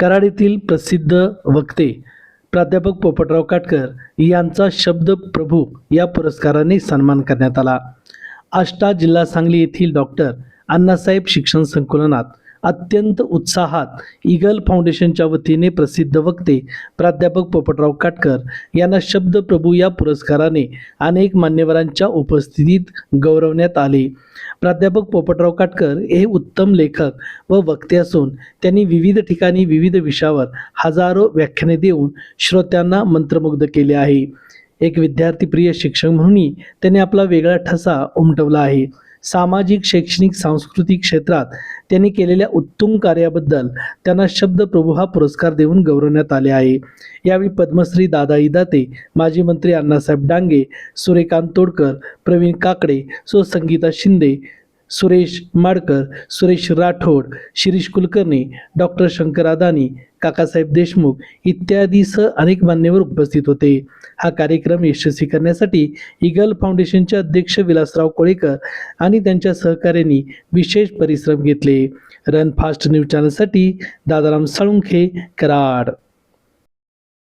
कराड येथील प्रसिद्ध वक्ते प्राध्यापक पोपटराव काटकर यांचा शब्द प्रभू या पुरस्काराने सन्मान करण्यात आला. आष्टा जिल्हा सांगली येथील डॉक्टर अण्णासाहेब शिक्षण संकुलनात अत्यंत उत्साहात ईगल फाउंडेशनच्या वतीने प्रसिद्ध वक्ते प्राध्यापक पोपटराव काटकर यांना शब्द प्रभू या पुरस्काराने अनेक मान्यवरांच्या उपस्थितीत गौरवण्यात आले. प्राध्यापक पोपटराव काटकर हे उत्तम लेखक व वक्ते असून त्यांनी विविध ठिकाणी विविध विषयावर हजारो व्याख्याने देऊन श्रोत्यांना मंत्रमुग्ध केले आहे. एक विद्यार्थीप्रिय शिक्षक म्हणूनही त्यांनी आपला वेगळा ठसा उमटवला आहे. सामाजिक शैक्षणिक सांस्कृतिक क्षेत्रात त्यांनी केलेल्या उत्तम कार्याबद्दल त्यांना शब्दप्रभू हा पुरस्कार देऊन गौरवण्यात आले आहे. यावेळी पद्मश्री दादा इदाते माजी मंत्री अण्णासाहेब डांगे सूर्यकांत तोडकर प्रवीण काकडे सो संगीता शिंदे सुरेश माडकर सुरेश राठोड शिरीष कुलकर्णी डॉक्टर शंकर अदानी काकासाहेब देशमुख इत्यादीसह अनेक मान्यवर उपस्थित होते. हा कार्यक्रम यशस्वी करण्यासाठी ईगल फाउंडेशनचे अध्यक्ष विलासराव कोळेकर आणि त्यांच्या सहकार्यांनी विशेष परिश्रम घेतले. रन फास्ट न्यूज चॅनलसाठी दादाराम साळुंखे कराड.